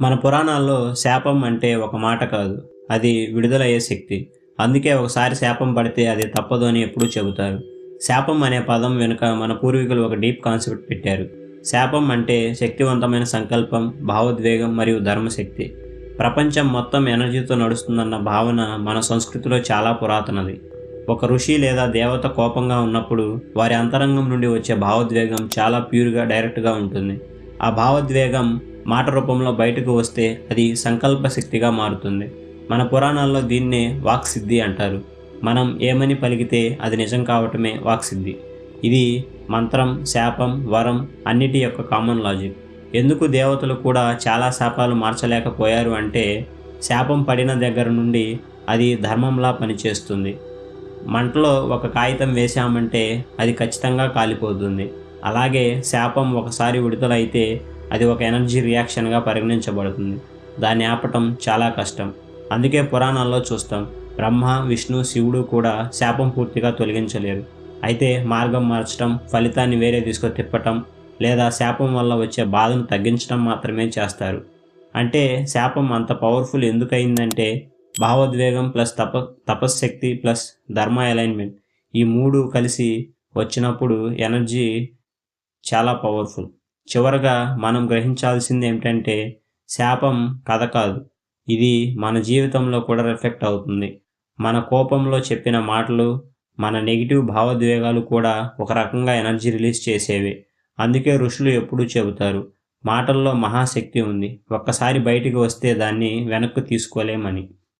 మన పురాణాల్లో శాపం అంటే ఒక మాట కాదు. అది విడుదలయ్యే శక్తి. అందుకే ఒకసారి శాపం పడితే అది తప్పదు అని ఎప్పుడూ చెబుతారు. శాపం అనే పదం వెనుక మన పూర్వీకులు ఒక డీప్ కాన్సెప్ట్ పెట్టారు. శాపం అంటే శక్తివంతమైన సంకల్పం భావోద్వేగం మరియు ధర్మశక్తి. ప్రపంచం మొత్తం ఎనర్జీతో నడుస్తుందన్న భావన మన సంస్కృతిలో చాలా పురాతనది. ఒక ఋషి లేదా దేవత కోపంగా ఉన్నప్పుడు వారి అంతరంగం నుండి వచ్చే భావోద్వేగం చాలా ప్యూర్గా డైరెక్ట్గా ఉంటుంది. ఆ భావోద్వేగం మాట రూపంలో బయటకు వస్తే అది సంకల్ప శక్తిగా మారుతుంది. మన పురాణాల్లో దీన్నే వాక్సిద్ధి అంటారు. మనం ఏమని పలికితే అది నిజం కావటమే వాక్సిద్ధి. ఇది మంత్రం శాపం వరం అన్నిటి యొక్క కామన్ లాజిక్. ఎందుకు దేవతలు కూడా చాలా శాపాలు మార్చలేకపోయారు అంటే శాపం పడిన దగ్గర నుండి అది ధర్మంలా పనిచేస్తుంది. మంటలో ఒక కాగితం వేశామంటే అది ఖచ్చితంగా కాలిపోతుంది. అలాగే శాపం ఒకసారి విడుదలైతే అది ఒక ఎనర్జీ రియాక్షన్గా పరిగణించబడుతుంది. దాన్ని ఆపటం చాలా కష్టం. అందుకే పురాణాల్లో చూస్తాం బ్రహ్మ విష్ణు శివుడు కూడా శాపం పూర్తిగా తొలగించలేరు. అయితే మార్గం మార్చడం ఫలితాన్ని వేరే తీసుకు తిప్పటం లేదా శాపం వల్ల వచ్చే బాధను తగ్గించడం మాత్రమే చేస్తారు. అంటే శాపం అంత పవర్ఫుల్ ఎందుకయిందంటే భావోద్వేగం ప్లస్ తప తపశ్శక్తి ప్లస్ ధర్మ అలైన్మెంట్ ఈ మూడు కలిసి వచ్చినప్పుడు ఎనర్జీ చాలా పవర్ఫుల్ చివరగా మనం గ్రహించాల్సింది ఏమిటంటే శాపం కథ కాదు. ఇది మన జీవితంలో కూడా రిఫ్లెక్ట్ అవుతుంది. మన కోపంలో చెప్పిన మాటలు మన నెగిటివ్ భావోద్వేగాలు కూడా ఒక రకంగా ఎనర్జీ రిలీజ్ చేసేవి. అందుకే ఋషులు ఎప్పుడూ చెబుతారు మాటల్లో మహాశక్తి ఉంది. ఒక్కసారి బయటికి వస్తే దాన్ని వెనక్కు తీసుకోలేమని.